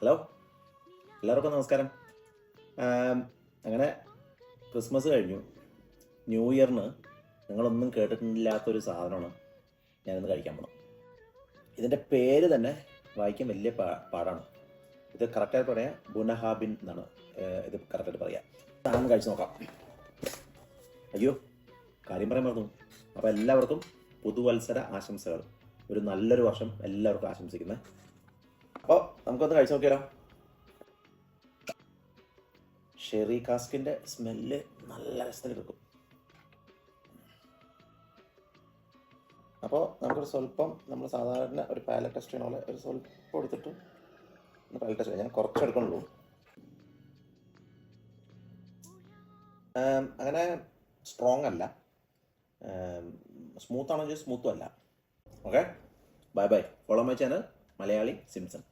Hello? എല്ലാവർക്കും നമസ്കാരം. അങ്ങനെ ക്രിസ്മസ് കഴിഞ്ഞു. ന്യൂ ഇയറിന് നിങ്ങളൊന്നും കേട്ടിട്ടില്ലാത്തൊരു സാധനമാണ് ഞാനിന്ന് കഴിക്കാൻ പോണം ഇതിന്റെ പേര് തന്നെ വായിക്കാൻ വലിയ പാ പാടാണ്. ഇത് കറക്റ്റായിട്ട് പറയാം ബുനഹാബിൻ എന്നാണ്. ഇത് കറക്റ്റായിട്ട് പറയാം. സാധനം കഴിച്ച് നോക്കാം. അയ്യോ കാര്യം പറയാൻ മറന്നു. അപ്പോൾ എല്ലാവർക്കും പുതുവത്സര ആശംസകൾ. ഒരു നല്ലൊരു വർഷം എല്ലാവർക്കും ആശംസിക്കുന്നത് നമുക്കൊന്ന് കഴിച്ചു നോക്കിയാലോ? ഷെറി കാസ്കിന്റെ സ്മെല്ല് നല്ല രസത്തിൽ കിട്ടും അപ്പോൾ നമുക്കൊരു സ്വല്പം നമ്മൾ സാധാരണ ഒരു പാലറ്റ് ടെസ്റ്റ് പോലെ ഒരു സ്വല്പം എടുത്തിട്ട് ഒന്ന് പാലറ്റ് ടെസ്റ്റ് ഞാൻ കുറച്ച് എടുക്കണുള്ളൂ അങ്ങനെ സ്ട്രോങ് അല്ല. സ്മൂത്ത് ആണെങ്കിൽ സ്മൂത്തും അല്ല. Okay bye bye follow my channel Malayali Simpson